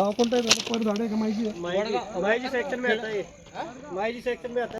गाव कोणतं आहे? दादा? आहे का माहिती? आहे माहिती सेक्शन में आता है. माहिती सेक्शन में आता है.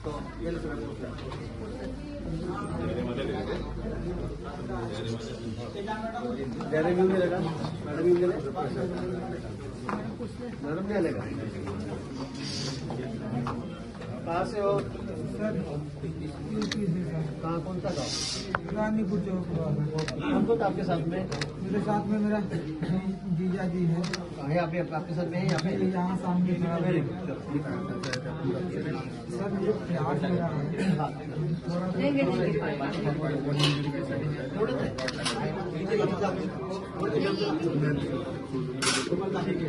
मॅडम गेले का मॅडम येऊन गेले मॅडम का हो कौन सा रानीपुर चौक हम तो आपके साथ में मेरे साथ में मेरा जीजा जी है यहाँ आपके साथ में यहाँ पे यहाँ सामने सर मुझे हो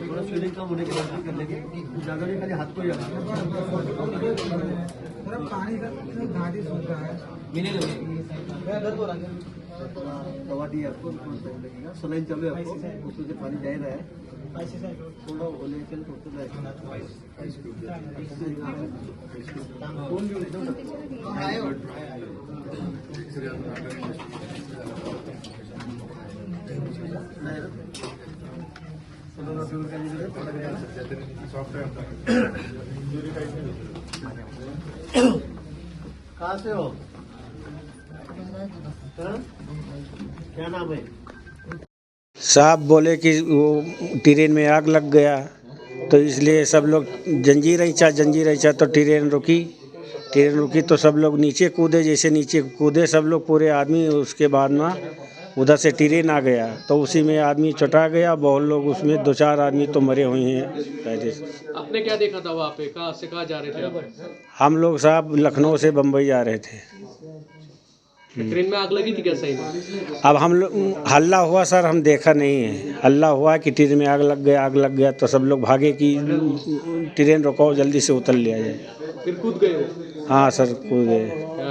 थोड़ा होने के बाद कर लेंगे हाथ को ही पानी का घाटी सूख रहा है। दवा दी आपको लगेगा सलाइन चल है आपको? उसमें से पानी जा रहा है। थोड़ा होने के लिए कौन भी एकदम कहाँ से हो। हाँ? क्या नाम है? साहब बोले कि वो ट्रेन में आग लग गया तो इसलिए सब लोग जंजीर रही जंजीर रही तो ट्रेन रुकी। ट्रेन रुकी तो सब लोग नीचे कूदे, जैसे नीचे कूदे, सब लोग पूरे आदमी, उसके बाद में उधर से ट्रेन आ गया तो उसी में आदमी चटा गया बहुत लोग उसमें दो चार आदमी तो मरे हुए हैं। पहले आपने क्या देखा था वहाँ पे? कहाँ से कहाँ जा रहे थे आप? हम लोग साहब लखनऊ से बम्बई जा रहे थे। ट्रेन में आग लगी थी क्या सही अब हम लोग हल्ला हुआ सर हम देखा नहीं है। हल्ला हुआ कि ट्रेन में आग लग गया आग लग गया तो सब लोग भागे कि ट्रेन रुकाओ जल्दी से उतर लिया जाए। फिर कूद गए हाँ सर कूद गए। क्या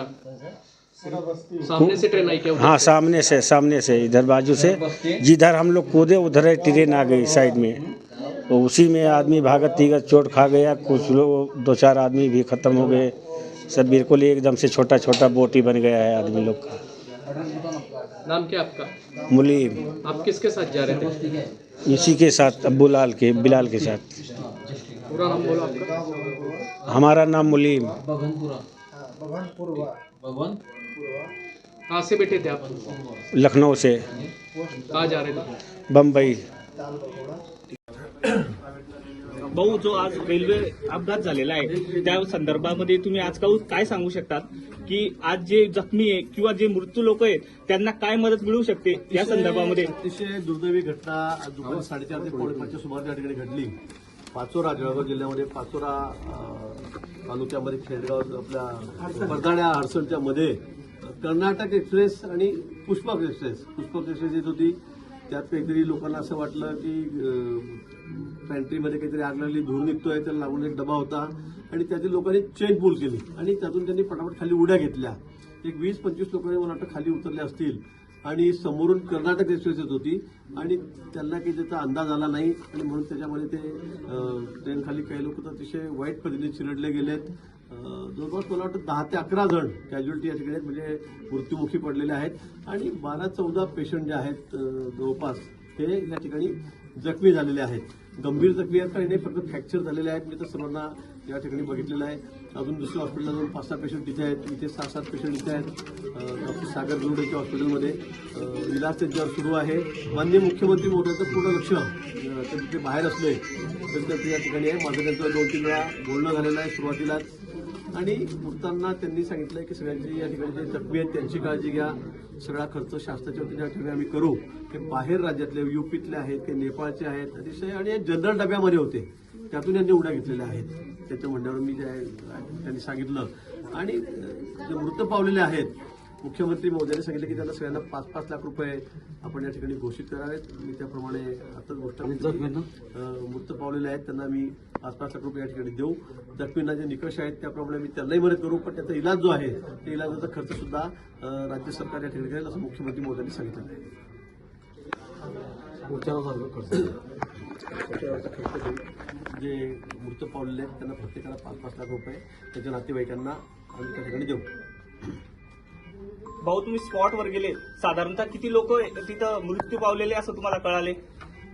सामने से ट्रेन आई क्या हाँ सामने से सामने से इधर बाजू से। जिधर हम लोग कूदे उधर ही ट्रेन आ गई साइड में। तो उसी में आदमी भागत तीगत चोट खा गया। कुछ लोग दो चार आदमी भी खत्म हो गए। सब बिल्कुल एकदम से छोटा छोटा बोटी बन गया है आदमी लोग का। नाम क्या आपका? मुलीम। आप किसके साथ जा रहे थे? इसी के साथ अब्बू लाल के बिलाल के साथ। पूरा नाम बोलो आपका। हमारा नाम मुलीम। कहाँ से बैठे थे आप? लखनऊ से। कहाँ जा रहे थे? बम्बई भाऊ जो आज रेल्वे अपघात झालेला आहे त्या संदर्भामध्ये तुम्ही आज काऊ- काय सांगू शकतात? की आज जे जखमी आहे किंवा जे मृत्यू लोक आहेत त्यांना काय मदत मिळू शकते या संदर्भामध्ये? अतिशय दुर्दैवी घटना दुपारी साडेचार ते पावणे पाचच्या सुमारे त्या ठिकाणी घडली. पाचोरा जळगाव जिल्ह्यामध्ये पाचोरा तालुक्यामध्ये खेडगाव आपल्या परदाड्या हडसणच्या मध्ये कर्नाटक एक्सप्रेस आणि पुष्पक एक्सप्रेस. पुष्पक एक्सप्रेस येत होती. त्यात काहीतरी लोकांना असं वाटलं की पॅन्ट्रीमध्ये काहीतरी आग लागली धूर निघतोय त्याला लागून एक डबा होता आणि त्यातील लोकांनी चेन पूल केली आणि त्यातून त्यांनी पटापट खाली उड्या घेतल्या. एक वीस पंचवीस लोकांनी मला वाटतं खाली उतरल्या असतील. आणि समोरून कर्नाटक एक्सप्रेस येत होती. आणि त्यांना काही त्याचा अंदाज आला नाही. आणि म्हणून त्याच्यामध्ये ते ट्रेनखाली काही लोक तर अतिशय वाईट पद्धतीने चिरडले गेलेत. जवळपास मला वाटतं दहा ते अकरा जण कॅज्युअलिटी या ठिकाणी म्हणजे मृत्युमुखी पडलेले आहेत. आणि बारा चौदा पेशंट जे आहेत जवळपास हे या ठिकाणी जखमी झालेले आहेत. गंभीर जखमी आहेत नाही फक्त फ्रॅक्चर झालेले आहेत. मी तर सर्वांना या ठिकाणी बघितलेलं आहे. अजून दुसऱ्या हॉस्पिटलला जाऊन पाच सहा पेशंट तिथे आहेत. इथे सहा सात पेशंट इथे आहेत. डॉक्टर सागर गुरुडेच्या हॉस्पिटलमध्ये. इलाज त्यांच्यावर सुरू आहे. माननीय मुख्यमंत्री मोदयांचं पूर्ण लक्ष ते तिथे बाहेर असले तर ते या ठिकाणी आहे. माझं त्यांचं दोन तीन वेळा बोलणं झालेलं आहे सुरुवातीलाच. आणि मृतांना त्यांनी सांगितलंय की सगळ्यांची या ठिकाणी जे जखमी आहेत त्यांची काळजी घ्या. सगळा खर्च शासनाच्या वतीने या ठिकाणी आम्ही करू. ते बाहेर राज्यातले युपीतले आहेत ते नेपाळचे आहेत अतिशय आणि जनरल डब्यामध्ये होते. त्यातून यांनी उड्या घेतलेल्या आहेत. त्याच्या म्हणण्यावर मी जे आहे, त्यांनी सांगितलं. आणि जे मृत पावलेले आहेत मुख्यमंत्री मोदयांनी सांगितलं की त्यांना सगळ्यांना पाच पाच लाख रुपये आपण या ठिकाणी घोषित करावेत मी त्याप्रमाणे आताच गोष्ट मृत पावलेले आहेत त्यांना मी पाच पाच लाख रुपये या ठिकाणी देऊ. जखमींना जे निकष आहेत त्याप्रमाणे मी त्यांनाही मदत करू पण त्याचा इलाज जो आहे त्या इलाजाचा खर्च सुद्धा राज्य सरकार या ठिकाणी करेल असं मुख्यमंत्री मोदयांनी सांगितलं. जे मृत पावलेले आहेत त्यांना प्रत्येकाला पाच पाच लाख रुपये त्याच्या नातेवाईकांना आम्ही त्या ठिकाणी देऊ. भाऊ तुम्ही स्पॉटवर गेले. साधारणतः किती लोक तिथं मृत्यू पावलेले असं तुम्हाला कळाले?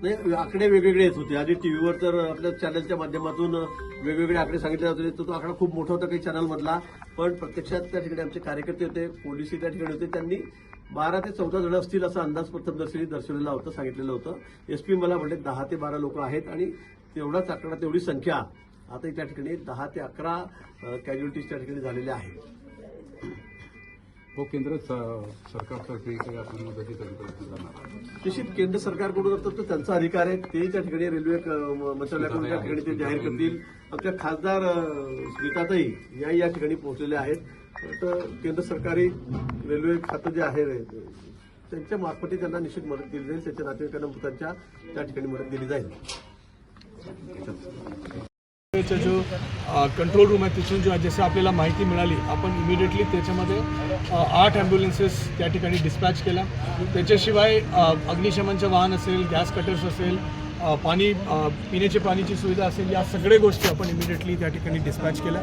नाही आकडे वेगवेगळे येत होते. आधी टीव्हीवर तर आपल्या चॅनलच्या माध्यमातून वेगवेगळे आकडे सांगितले जात होते. तर तो आकडा खूप मोठा होता काही चॅनलमधला पण प्रत्यक्षात त्या ठिकाणी आमचे कार्यकर्ते होते पोलिसही त्या ठिकाणी होते. त्यांनी बारा ते चौदा जण असतील असा अंदाज प्रथम दर्शनी दर्शवलेला होता सांगितलेलं होतं. एस पी मला म्हणले दहा ते बारा लोक आहेत आणि तेवढाच आकडा तेवढी संख्या आता त्या ठिकाणी दहा ते अकरा कॅज्युअलिटीज त्या ठिकाणी झालेल्या आहेत. हो केंद्र सरकारतर्फे काही आपण मदतीचा प्रयत्न करणार. निश्चित केंद्र सरकारकडून तर त्यांचा अधिकार आहे. ते त्या ठिकाणी रेल्वे क- मंत्रालयाकडून त्या ठिकाणी ते जाहीर करतील. आमच्या खासदार स्मिताताई याही या ठिकाणी पोहोचलेल्या आहेत. तर केंद्र सरकारी रेल्वे खातं जे आहे त्यांच्या मार्फती त्यांना निश्चित मदत केली जाईल. त्याच्या नातेवाईकांना मृतांच्या त्या ठिकाणी मदत दिली जाईल. जो कंट्रोल रूम आहे तिथून जो जसं आपल्याला माहिती मिळाली आपण इमिडिएटली त्याच्यामध्ये आठ ॲम्ब्युलन्सेस त्या ठिकाणी डिस्पॅच केल्या. त्याच्याशिवाय अग्निशमनचं वाहन असेल गॅस कटर्स असेल पाणी पिण्याची पाण्याची सुविधा असेल या सगळ्या गोष्टी आपण इमिडिएटली त्या ठिकाणी डिस्पॅच केल्या.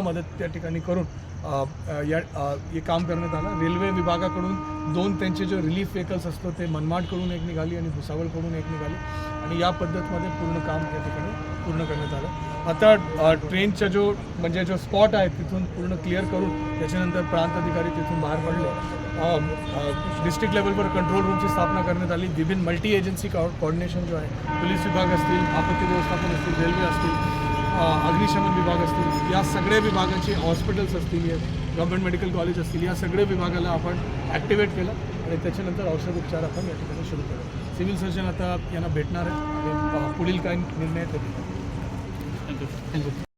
मदत त्या ठिकाणी करून या हे काम करण्यात आलं. रेल्वे विभागाकडून दोन त्यांचे जे रिलीफ व्हेकल्स असतो ते मनमाडकडून एक निघाली आणि भुसावळकडून एक निघाली. आणि या पद्धतीमध्ये पूर्ण काम या ठिकाणी पूर्ण करण्यात आलं. आता ट्रेनचा जो म्हणजे जो स्पॉट आहे तिथून पूर्ण क्लिअर करून त्याच्यानंतर प्रांत अधिकारी तिथून बाहेर पडले. डिस्ट्रिक्ट लेवलवर कंट्रोल रूमची स्थापना करण्यात आली. विभिन्न मल्टी एजन्सी कॉर्डिनेशन जो आहे पोलीस विभाग असतील आपत्ती व्यवस्थापन असतील रेल्वे असतील अग्निशमन विभाग असतील या सगळ्या विभागाचे हॉस्पिटल्स असतील या गव्हर्नमेंट मेडिकल कॉलेज असतील या सगळ्या विभागाला आपण ॲक्टिवेट केलं आणि त्याच्यानंतर औषध उपचार आपण या ठिकाणी सुरू केला. सिव्हिल सर्जन आता यांना भेटणार आहे पुढील काही निर्णय घेतील. थँक्यू